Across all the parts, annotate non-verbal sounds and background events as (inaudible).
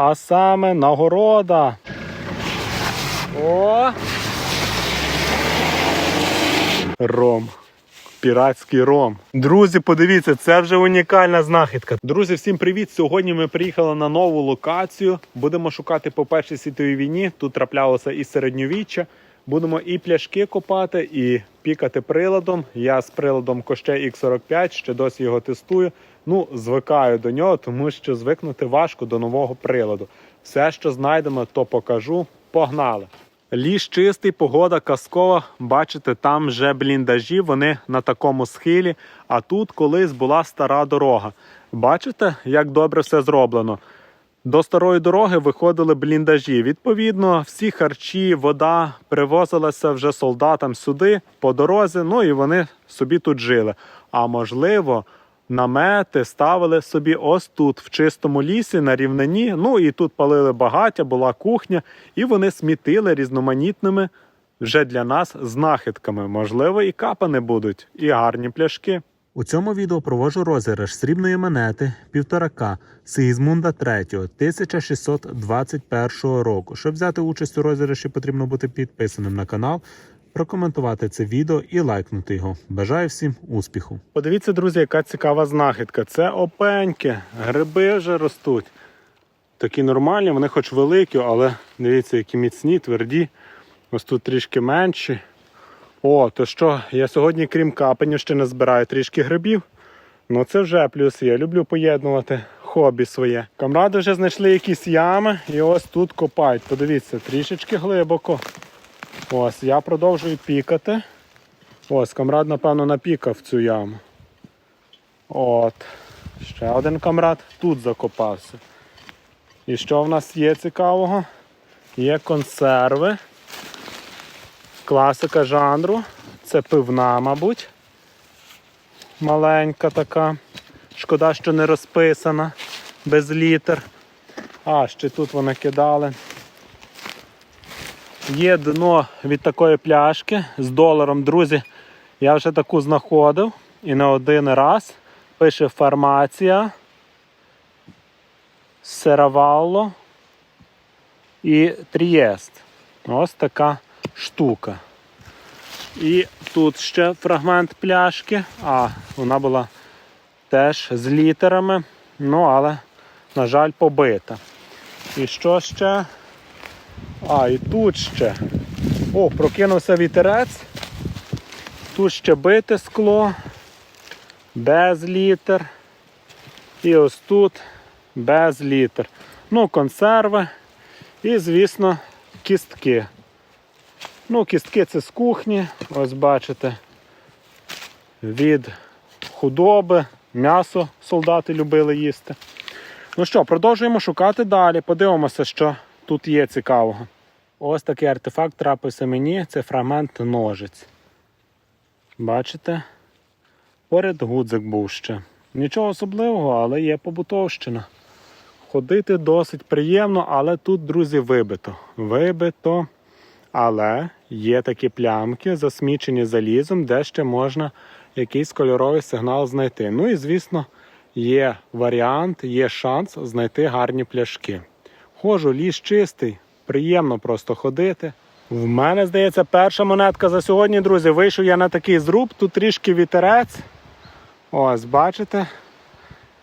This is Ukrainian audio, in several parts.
а саме нагорода. О! Ром. Піратський ром. Друзі, подивіться, це вже унікальна знахідка. Друзі, всім привіт! Сьогодні ми приїхали на нову локацію. Будемо шукати по першій світовій війні. Тут траплялося і середньовіччя. Будемо і пляшки копати, і пікати приладом. Я з приладом Коще X45, ще досі його тестую. Ну, звикаю до нього, тому що звикнути важко до нового приладу. Все, що знайдемо, то покажу. Погнали! Ліс чистий, погода казкова. Бачите, там вже бліндажі, вони на такому схилі. А тут колись була стара дорога. Бачите, як добре все зроблено. До старої дороги виходили бліндажі. Відповідно, всі харчі, вода привозилася вже солдатам сюди по дорозі. Ну і вони собі тут жили. А можливо, намети ставили собі ось тут, в чистому лісі, на рівнині. Ну і тут палили багаття, була кухня, і вони смітили різноманітними вже для нас знахідками. Можливо, і капани будуть, і гарні пляшки. У цьому відео проводжу розіграш срібної монети 1,5К Сигізмунда III 1621 року. Щоб взяти участь у розіграші, потрібно бути підписаним на канал, прокоментувати це відео і лайкнути його. Бажаю всім успіху. Подивіться, друзі, яка цікава знахідка. Це опеньки, гриби вже ростуть. Такі нормальні, вони хоч великі, але дивіться, які міцні, тверді. Ось тут трішки менші. О, то що, я сьогодні, крім капенів, ще не збираю трішки грибів. Ну це вже плюс. Я люблю поєднувати хобі своє. Камради вже знайшли якісь ями і ось тут копають. Подивіться, трішечки глибоко. Ось, я продовжую пікати. Ось, камрад, напевно, напікав цю яму. От. Ще один камрад тут закопався. І що в нас є цікавого? Є консерви. Класика жанру. Це пивна, мабуть. Маленька така. Шкода, що не розписана, без літер. А, ще тут вони кидали. Є дно від такої пляшки з доларом, друзі. Я вже таку знаходив і не один раз. Пише фармація, Серавалло і Трієст. Ось така штука. І тут ще фрагмент пляшки. А, вона була теж з літерами, ну але, на жаль, побита. І що ще? А, і тут ще. О, прокинувся вітерець. Тут ще бите скло, без літер. І ось тут без літер. Ну, консерви і, звісно, кістки. Ну, кістки це з кухні, ось бачите, від худоби, м'ясо солдати любили їсти. Ну що, продовжуємо шукати далі. Подивимося, що тут є цікавого. Ось такий артефакт трапився мені, це фрагмент ножиць. Бачите? Поряд гудзик був ще. Нічого особливого, але є побутовщина. Ходити досить приємно, але тут, друзі, вибито. Вибито. Але є такі плямки, засмічені залізом, де ще можна якийсь кольоровий сигнал знайти. Ну і, звісно, є варіант, є шанс знайти гарні пляшки. Хожу, ліс чистий, приємно просто ходити. В мене, здається, перша монетка за сьогодні, друзі. Вийшов я на такий зруб, тут трішки вітерець. Ось, бачите.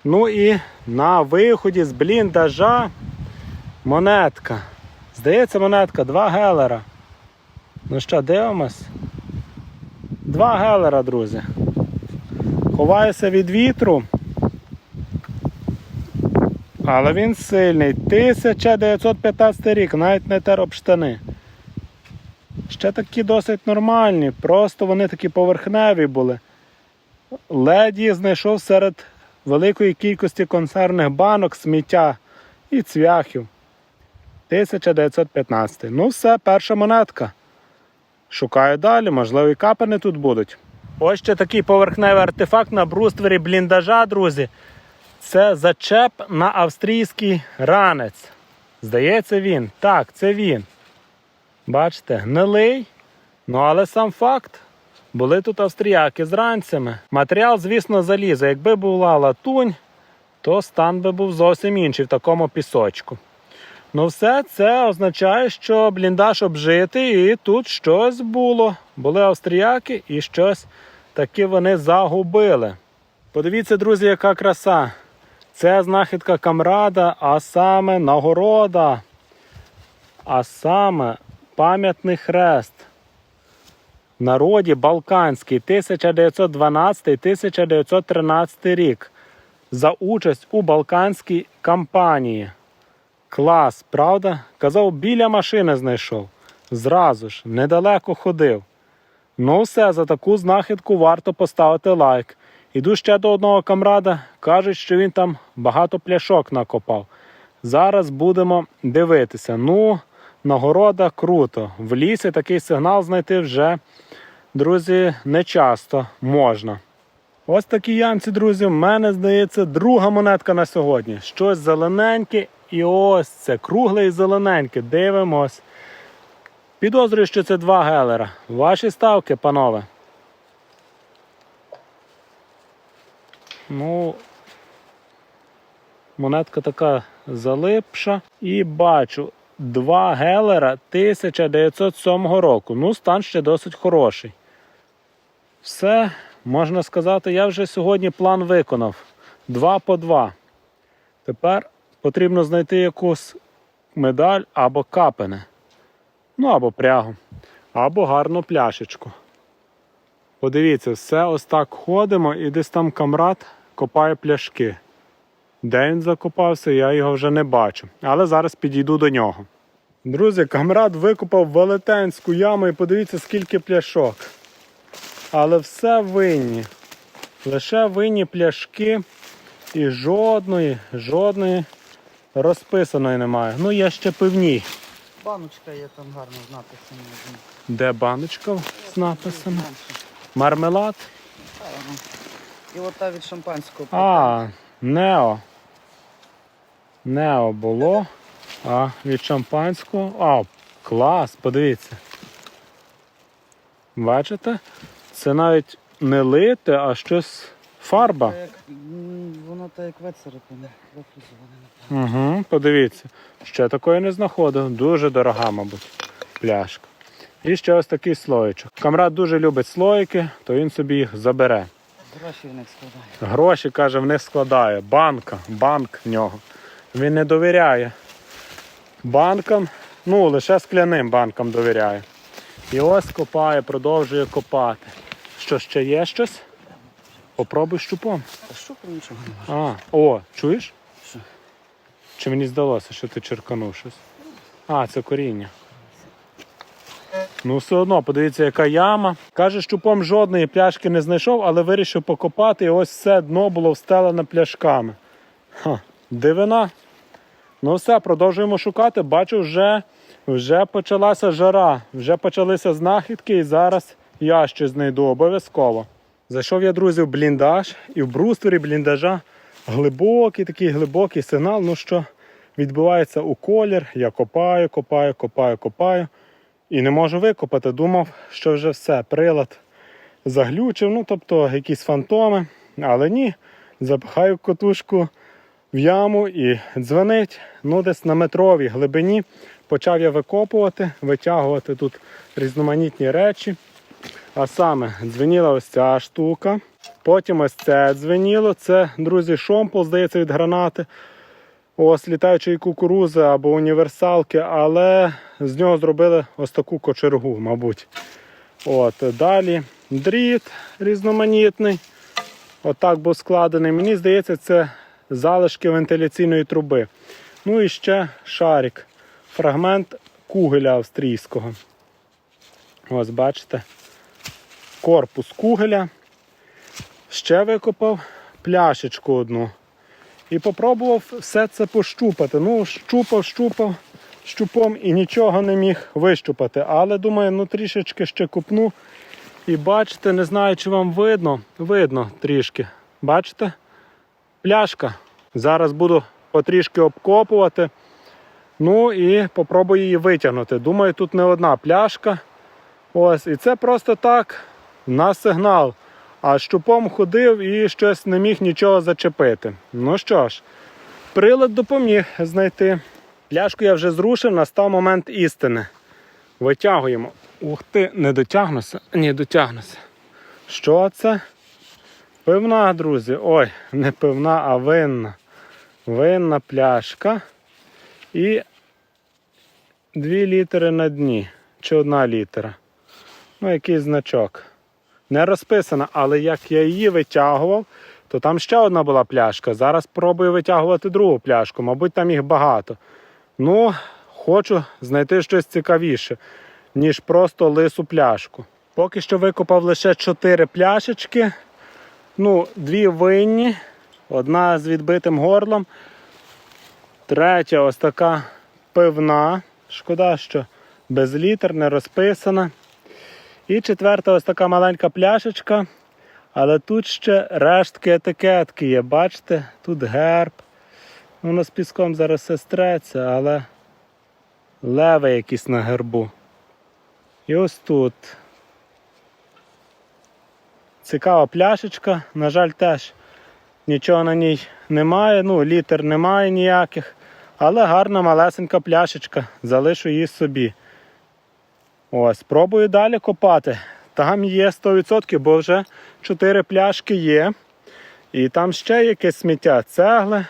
Ну і на виході з бліндажа монетка. Здається, монетка 2 гелера. Ну що, дивимось? Два гелера, друзі. Ховаюся від вітру. Але він сильний. 1915 рік, навіть не тер об штани. Ще такі досить нормальні, просто вони такі поверхневі були. Леді знайшов серед великої кількості консервних банок, сміття і цвяхів. 1915. Ну все, перша монетка. Шукаю далі, можливо, і капани тут будуть. Ось ще такий поверхневий артефакт на бруствері бліндажа, друзі. Це зачеп на австрійський ранець. Здається, він. Так, це він. Бачите, гнилий. Ну, але сам факт. Були тут австріяки з ранцями. Матеріал, звісно, залізо. Якби була латунь, то стан би був зовсім інший в такому пісочку. Ну, все це означає, що бліндаж обжитий і тут щось було. Були австріяки і щось таки вони загубили. Подивіться, друзі, яка краса. Це знахідка камрада, а саме нагорода. А саме пам'ятний хрест. В народі Балканський 1912-1913 рік. За участь у Балканській кампанії. Клас, правда? Казав, біля машини знайшов. Зразу ж, недалеко ходив. Ну, все, за таку знахідку варто поставити лайк. Іду ще до одного камрада. Кажуть, що він там багато пляшок накопав. Зараз будемо дивитися. Ну, нагорода круто. В лісі такий сигнал знайти вже, друзі, не часто можна. Ось такі ямці, друзі. В мене здається друга монетка на сьогодні. Щось зелененьке, і ось це кругле і зелененьке. Дивимось. Підозрюю, що це два гелера. Ваші ставки, панове. Ну, монетка така залипша. І бачу два гелера 1907 року. Ну, стан ще досить хороший. Все, можна сказати, я вже сьогодні план виконав. Два по два. Тепер потрібно знайти якусь медаль або капене. Ну або прягу, або гарну пляшечку. Подивіться, все ось так ходимо і десь там камрад копає пляшки. Де він закопався, я його вже не бачу. Але зараз підійду до нього. Друзі, камрад викопав велетенську яму і подивіться, скільки пляшок. Але все винні. Лише винні пляшки і жодної, жодної розписаної немає. Ну, є ще пивні. Баночка є там гарно з написом. один. Де баночка з написом? Мармелад. І от та від шампанського. А, Нео. Нео було. А від шампанського. А, клас, подивіться. Бачите? Це навіть не лите, а щось фарба. Та як, Воно так як. Угу, подивіться. Ще такої не знаходив. Дуже дорога, мабуть, пляшка. І ще ось такий слоєчок. Камрад дуже любить слоїки, то він собі їх забере. Гроші в них складає. Гроші, каже, в них складає. Банка, банк в нього. Він не довіряє банкам, ну лише скляним банкам довіряє. І ось копає, продовжує копати. Що ще є щось? Попробуй щупом. Та нічого немає. А, о, чуєш? Що? Чи мені здалося, що ти черканув щось? А, це коріння. Ну, все одно, подивіться, яка яма. Каже, щупом жодної пляшки не знайшов, але вирішив покопати, і ось все дно було встелене пляшками. Ха, дивина. Ну все, продовжуємо шукати. Бачу, вже, вже почалася жара, вже почалися знахідки, і зараз я ще знайду обов'язково. Зайшов я, друзі, в бліндаж, і в брустворі бліндажа глибокий такий глибокий сигнал. Ну що відбувається у колір. Я копаю, копаю, копаю, копаю. І не можу викопати. Думав, що вже все, прилад заглючив, ну тобто якісь фантоми. Але ні, запихаю котушку в яму і дзвонить. Ну, десь на метровій глибині почав я викопувати, витягувати тут різноманітні речі. А саме дзвеніла ось ця штука. Потім ось це дзвеніло. Це, друзі, шомпол, здається, від гранати. Ось літаючої кукурузи або універсалки, але з нього зробили ось таку кочергу, мабуть. От, далі дріт різноманітний. Отак був складений. Мені здається, це залишки вентиляційної труби. Ну і ще шарик. Фрагмент кугеля австрійського. Ось бачите. Корпус кугеля. Ще викопав пляшечку одну. І попробував все це пощупати. Ну, щупав, щупав, щупом і нічого не міг вищупати. Але думаю, ну трішечки ще купну. І бачите, не знаю, чи вам видно. Видно трішки. Бачите? Пляшка. Зараз буду потрішки обкопувати. Ну і попробую її витягнути. Думаю, тут не одна пляшка. Ось, і це просто так на сигнал. А щупом ходив і щось не міг нічого зачепити. Ну що ж, прилад допоміг знайти. Пляшку я вже зрушив, настав момент істини. Витягуємо. Ух ти, не дотягнуся? Ні, дотягнуся. Що це? Пивна, друзі. Ой, не пивна, а винна. Винна пляшка. І 2 літери на дні. Чи одна літера. Ну, якийсь значок. Не розписана, але як я її витягував, то там ще одна була пляшка. Зараз пробую витягувати другу пляшку. Мабуть, там їх багато. Ну, хочу знайти щось цікавіше, ніж просто лису пляшку. Поки що викопав лише 4 пляшечки. Ну, дві винні, одна з відбитим горлом. Третя ось така пивна. Шкода, що без літер, не розписана. І четверта ось така маленька пляшечка. Але тут ще рештки етикетки є. Бачите, тут герб. Воно з піском зараз все стреться, але леви якісь на гербу. І ось тут. Цікава пляшечка. На жаль, теж нічого на ній немає. Ну, літер немає ніяких. Але гарна малесенька пляшечка. Залишу її собі. Ось, пробую далі копати. Там є 100%, бо вже 4 пляшки є. І там ще якесь сміття, цегли.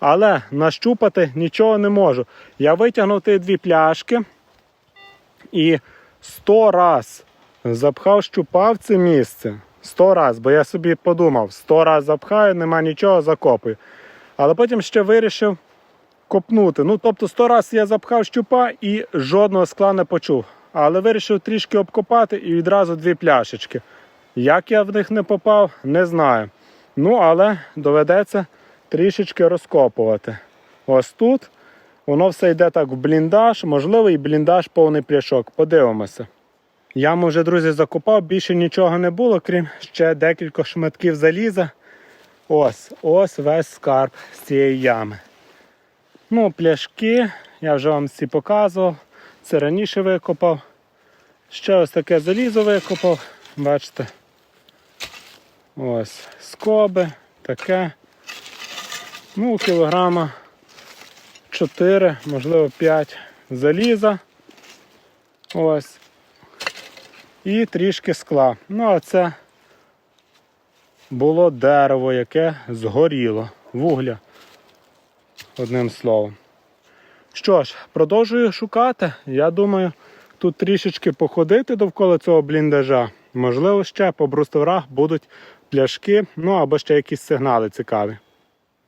Але нащупати нічого не можу. Я витягнув ті дві пляшки і 100 раз запхав, щупав це місце. 100 раз, бо я собі подумав, 100 раз запхаю, нема нічого, закопую. Але потім ще вирішив копнути. Ну, тобто 100 раз я запхав щупа і жодного скла не почув. Але вирішив трішки обкопати і відразу дві пляшечки. Як я в них не попав, не знаю. Ну, але доведеться трішечки розкопувати. Ось тут воно все йде так в бліндаж, можливо, і бліндаж повний пляшок. Подивимося. Яму вже, друзі, закопав, більше нічого не було, крім ще декількох шматків заліза. Ось, ось весь скарб з цієї ями. Ну, пляшки, я вже вам всі показував. Це раніше викопав. Ще ось таке залізо викопав. Бачите. Ось скоби, таке. Ну, кілограма 4, можливо 5 заліза. Ось. І трішки скла. Ну, а це було дерево, яке згоріло. Вугля. Одним словом. Що ж, продовжую шукати. Я думаю, тут трішечки походити довкола цього бліндажа. Можливо, ще по брустоврах будуть пляшки, ну або ще якісь сигнали цікаві.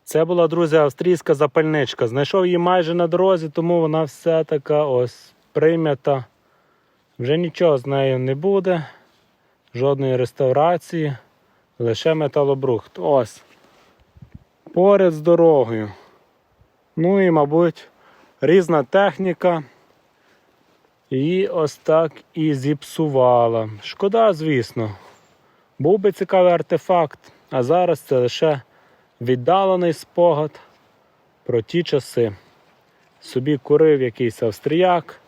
Це була, друзі, австрійська запальничка. Знайшов її майже на дорозі, тому вона вся така ось прийнята. Вже нічого з нею не буде, жодної реставрації, лише металобрухт. Ось. Поряд з дорогою. Ну і, мабуть, різна техніка. І ось так і зіпсувала. Шкода, звісно. Був би цікавий артефакт, а зараз це лише віддалений спогад про ті часи. Собі курив якийсь австріяк,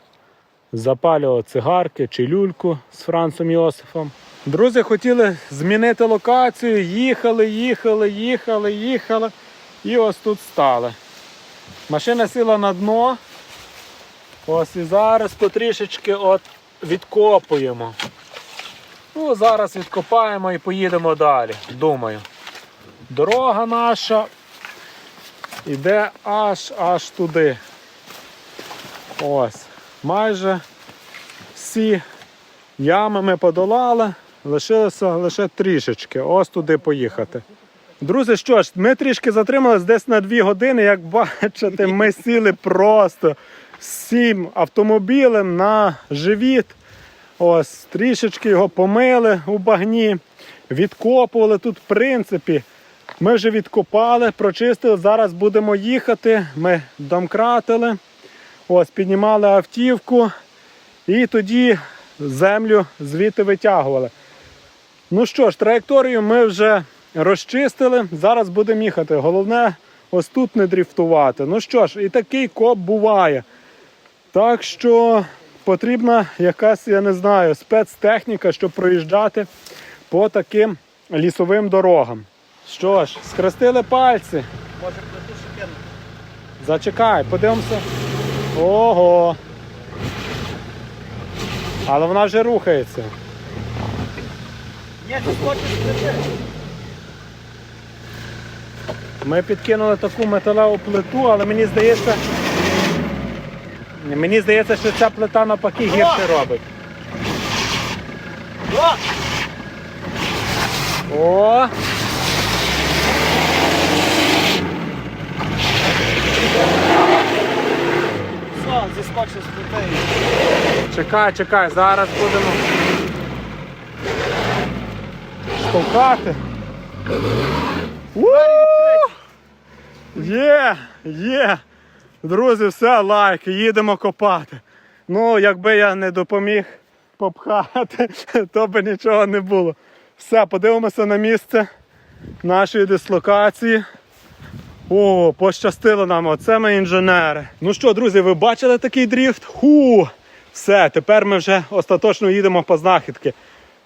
запалював цигарки чи люльку з Францем Йосифом. Друзі хотіли змінити локацію, їхали, їхали, їхали, їхали. І ось тут стали. Машина сіла на дно. Ось і зараз потрішечки от відкопуємо. Ну, зараз відкопаємо і поїдемо далі, думаю. Дорога наша йде аж аж туди. Ось. Майже всі ями ми подолали, лишилося лише трішечки. Ось туди поїхати. Друзі, що ж, ми трішки затримались десь на 2 години. Як бачите, ми сіли просто всім автомобілем на живіт. Ось, трішечки його помили у багні, відкопували тут, в принципі. Ми вже відкопали, прочистили. Зараз будемо їхати. Ми домкратили, ось, піднімали автівку і тоді землю звідти витягували. Ну що ж, траєкторію ми вже розчистили. Зараз будемо їхати. Головне, ось тут не дріфтувати. Ну що ж, і такий коп буває. Так що потрібна якась, я не знаю, спецтехніка, щоб проїжджати по таким лісовим дорогам. Що ж, скрестили пальці. Може плиту ще кинути. Зачекай, подивимося. Ого. Але вона вже рухається. Ні, ти хочеш прийти. Ми підкинули таку металеву плиту, але мені здається. Мені здається, що ця плита навпаки гірше робить. О! Все, зіскочив з плити. Чекай, чекай, зараз будемо штовхати. Є, є. Друзі, все, лайки, їдемо копати. Ну, якби я не допоміг попхати, (laughs) то би нічого не було. Все, подивимося на місце нашої дислокації. О, пощастило нам, оце ми інженери. Ну що, друзі, ви бачили такий дріфт? Ху! Все, тепер ми вже остаточно їдемо по знахідки.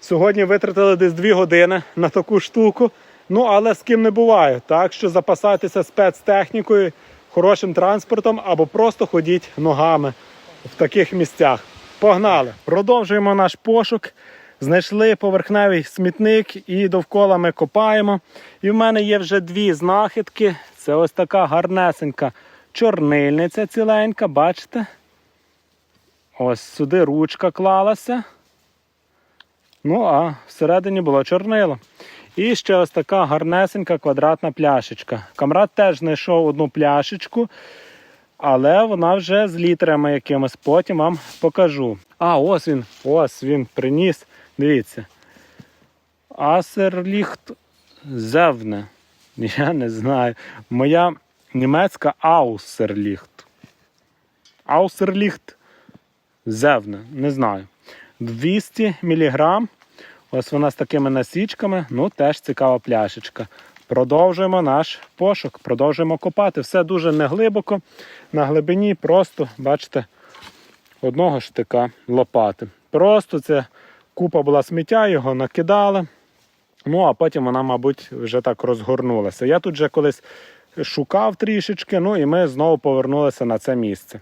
Сьогодні витратили десь 2 години на таку штуку. Ну, але з ким не буває. Так що запасайтеся спецтехнікою, хорошим транспортом або просто ходіть ногами в таких місцях. Погнали! Продовжуємо наш пошук. Знайшли поверхневий смітник і довкола ми копаємо. І в мене є вже дві знахідки. Це ось така гарнесенька чорнильниця ціленька, бачите? Ось сюди ручка клалася. Ну, а всередині було чорнило. І ще ось така гарнесенька квадратна пляшечка. Камрад теж знайшов одну пляшечку, але вона вже з літрами якимось. Потім вам покажу. А, ось він, ось він приніс. Дивіться. Асерліхт Зевне. Я не знаю. Моя німецька Аусерліхт. Аусерліхт Зевне. Не знаю. 200 мг. Ось вона з такими насічками. Ну, теж цікава пляшечка. Продовжуємо наш пошук, продовжуємо копати. Все дуже неглибоко. На глибині просто, бачите, одного штика лопати. Просто це купа була сміття, його накидали. Ну, а потім вона, мабуть, вже так розгорнулася. Я тут вже колись шукав трішечки, ну і ми знову повернулися на це місце.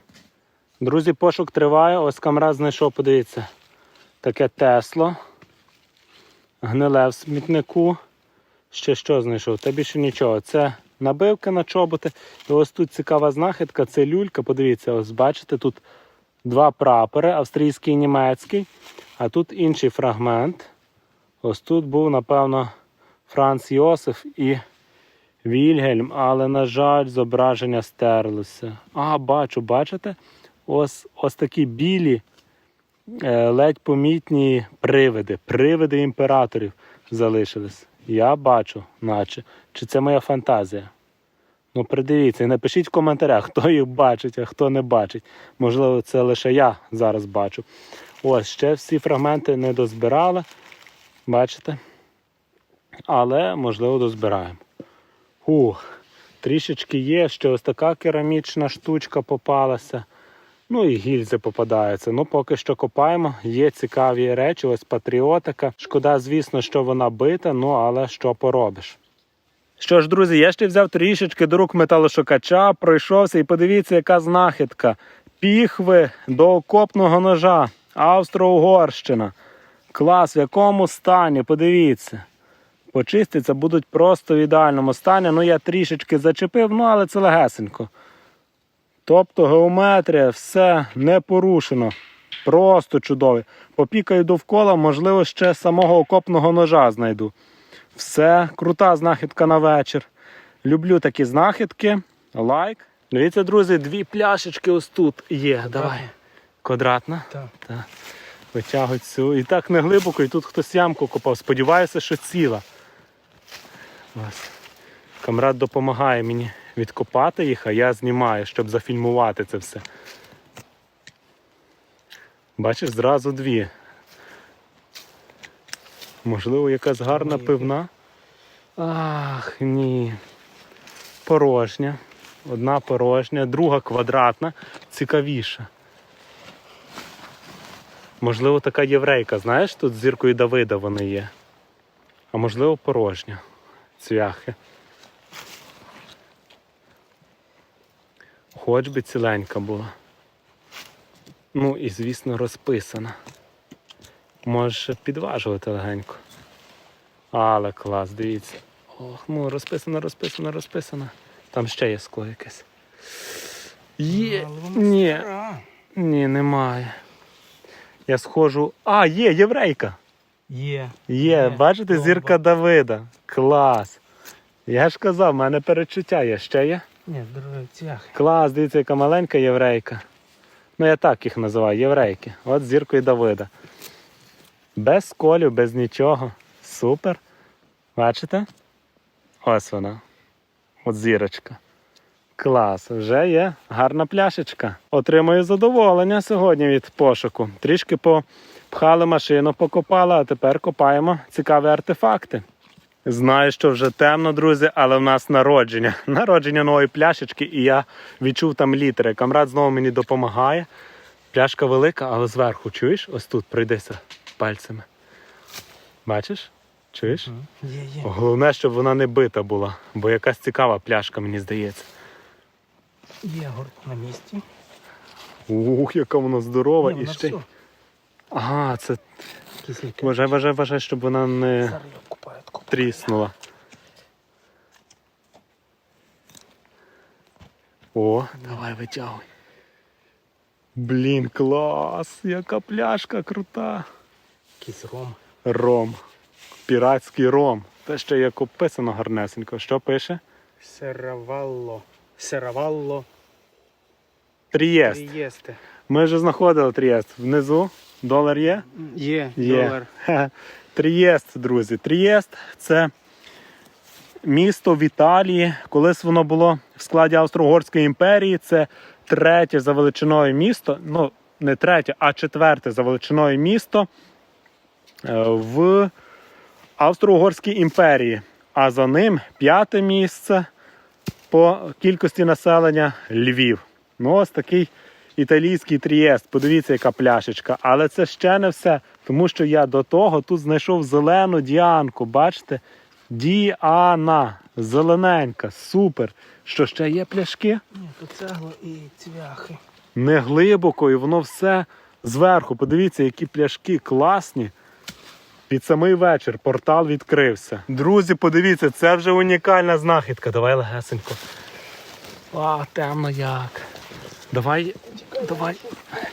Друзі, пошук триває. Ось камрад знайшов, подивіться, таке тесло. Гниле в смітнику. Ще що знайшов? Та більше нічого. Це набивки на чоботи. І ось тут цікава знахідка, це люлька. Подивіться, ось бачите, тут два прапори, австрійський і німецький. А тут інший фрагмент. Ось тут був, напевно, Франц Йосиф і Вільгельм, але, на жаль, зображення стерлося. А, бачу, бачите? Ось, ось такі білі, ледь помітні привиди. Привиди імператорів залишились. Я бачу, наче. Чи це моя фантазія? Ну, придивіться і напишіть в коментарях, хто їх бачить, а хто не бачить. Можливо, це лише я зараз бачу. Ось ще всі фрагменти не дозбирали. Бачите? Але, можливо, дозбираємо. Ух, трішечки є, ще ось така керамічна штучка попалася. Ну і гільзи попадаються. Ну, поки що копаємо. Є цікаві речі, ось патріотика. Шкода, звісно, що вона бита, ну але що поробиш. Що ж, друзі, я ще взяв трішечки до рук металошукача, пройшовся і подивіться, яка знахідка. Піхви до окопного ножа. Австро-Угорщина. Клас, в якому стані, подивіться. Почиститься будуть просто в ідеальному стані. Ну, я трішечки зачепив, ну але це легесенько. Тобто геометрія, все не порушено. Просто чудовий. Попікаю довкола, можливо, ще самого окопного ножа знайду. Все, крута знахідка на вечір. Люблю такі знахідки. Лайк. Дивіться, друзі, дві пляшечки ось тут є. Давай. Квадратна. Так. Так. Витягуй цю. І так не глибоко, і тут хтось ямку копав. Сподіваюся, що ціла. Ось. Камрад допомагає мені відкопати їх, а я знімаю, щоб зафільмувати це все. Бачиш, зразу дві. Можливо, якась гарна пивна. Ах, ні. Порожня. Одна порожня, друга квадратна, цікавіша. Можливо, така єврейка, знаєш, тут з зіркою Давида вони є. А можливо, порожня. Цвяхи. Хоч би ціленька була. Ну і, звісно, розписана. Можеш підважувати легенько. Але клас, дивіться. Ох, ну розписано, розписано, розписано. Там ще є скло якесь. Є. Ні, ні, немає. Я схожу. А, є, єврейка. Є. Є, бачите, зірка Давида. Клас. Я ж казав, в мене перечуття є. Ще є? Ні, друге, цвяхи. Клас, дивіться, яка маленька єврейка. Ну, я так їх називаю, єврейки. От зіркою Давида. Без колів, без нічого. Супер. Бачите? Ось вона. От зірочка. Клас, вже є гарна пляшечка. Отримую задоволення сьогодні від пошуку. Трішки попхали машину, покопали, а тепер копаємо цікаві артефакти. Знаю, що вже темно, друзі, але в нас народження. (laughs) Народження нової пляшечки, і я відчув там літери. Камрад знову мені допомагає. Пляшка велика, але зверху, чуєш? Ось тут пройдися пальцями. Бачиш? Чуєш? Є, є. Головне, щоб вона не бита була, бо якась цікава пляшка, мені здається. Є горд на місці. Ух, яка вона здорова. Ні, і вона ще... все. Ага, це Киселька. вважай, вважай, вважай, щоб вона не таку. Тріснула. О, давай витягуй. Блін, клас! Яка пляшка крута. Якийсь ром. Ром. Піратський ром. Те ще як описано гарнесенько. Що пише? Серавалло. Серавалло. Трієст. Трієсте. Ми вже знаходили Трієст. Внизу долар є? Є, Є. долар. Трієст, друзі. Трієст це місто в Італії. Колись воно було в складі Австро-Угорської імперії. Це третє за величиною місто. Ну, не третє, а четверте за величиною місто е, в Австро-Угорській імперії. А за ним п'яте місце по кількості населення Львів. Ну, ось такий італійський трієст. Подивіться, яка пляшечка. Але це ще не все, тому що я до того тут знайшов зелену діанку. Бачите? Діана. Зелененька, супер. Що ще є пляшки? Ні, тут цегла і цвяхи. Не глибоко, і воно все зверху. Подивіться, які пляшки класні. Під самий вечір портал відкрився. Друзі, подивіться, це вже унікальна знахідка. Давай легесенько. А, темно як. Давай, давай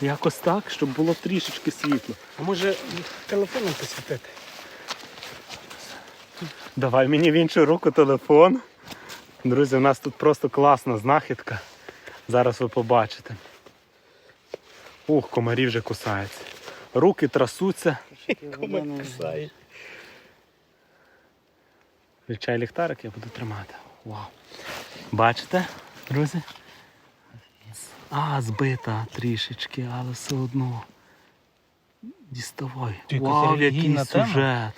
якось так, щоб було трішечки світло. А може телефоном посвітити? Давай мені в іншу руку телефон. Друзі, у нас тут просто класна знахідка. Зараз ви побачите. Ух, комарі вже кусаються. Руки трасуться. Коментарі. Включай ліхтарик, я буду тримати. Вау. Бачите, друзі? А, збита трішечки, але все одно. Діставай. Якась Вау, який тема. сюжет.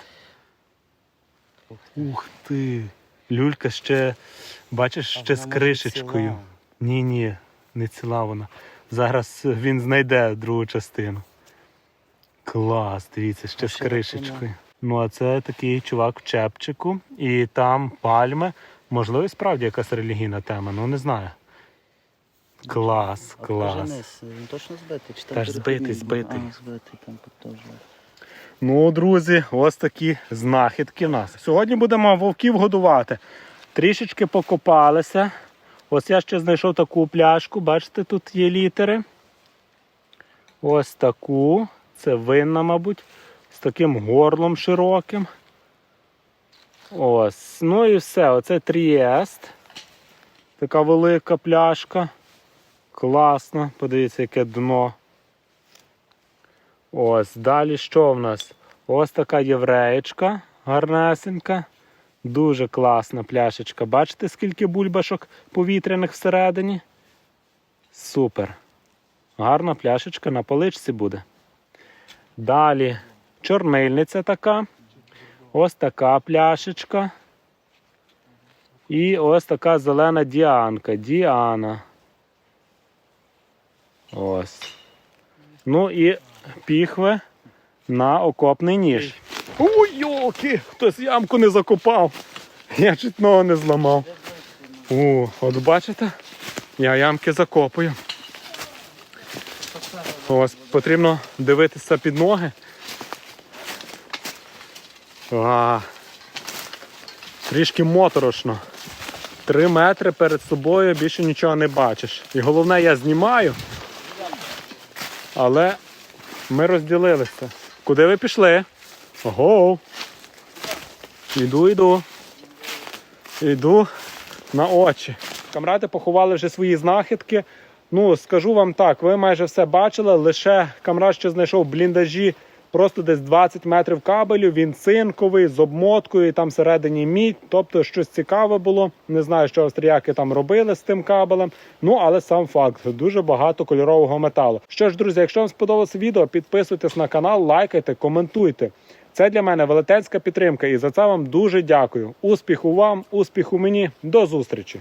Ух ти. Люлька ще, бачиш, ще з кришечкою. Ні, ні, не ціла вона. Зараз він знайде другу частину. Клас, дивіться, ще А з кришечкою. Ну, а це такий чувак в чепчику, і там пальми. Можливо, справді якась релігійна тема, ну не знаю. Клас, А клас. покажи низ, Він точно збитий? Чи там Теж збитий, збитий. А, збитий там теж. Ну, друзі, ось такі знахідки в нас. Сьогодні будемо вовків годувати. Трішечки покопалися. Ось я ще знайшов таку пляшку. Бачите, тут є літери. Ось таку. Це винна, мабуть, з таким горлом широким. Ось. Ну і все. Оце трієст. Така велика пляшка. Класно. Подивіться, яке дно. Ось, далі що в нас? Ось така євреєчка, гарнесенька. Дуже класна пляшечка. Бачите, скільки бульбашок повітряних всередині? Супер. Гарна пляшечка на поличці буде. Далі чорнильниця така. Ось така пляшечка. І ось така зелена діанка. Діана. Ось. Ну і піхви на окопний ніж. Ой, йолки! Хтось ямку не закопав. Я чуть ногу не зламав. О, от бачите? Я ямки закопую. Ось потрібно дивитися під ноги. А, трішки моторошно. Три метри перед собою більше нічого не бачиш. І головне, я знімаю. Але ми розділилися. Куди ви пішли? Ого. Іду, іду. Іду на очі. Камради поховали вже свої знахідки. Ну, скажу вам так, ви майже все бачили. Лише камрад ще знайшов бліндажі просто десь 20 метрів кабелю. Він цинковий з обмоткою, і там всередині мідь. Тобто щось цікаве було. Не знаю, що австріяки там робили з тим кабелем. Ну, але сам факт, дуже багато кольорового металу. Що ж, друзі, якщо вам сподобалося відео, підписуйтесь на канал, лайкайте, коментуйте. Це для мене велетенська підтримка, і за це вам дуже дякую. Успіху вам, успіху мені, до зустрічі!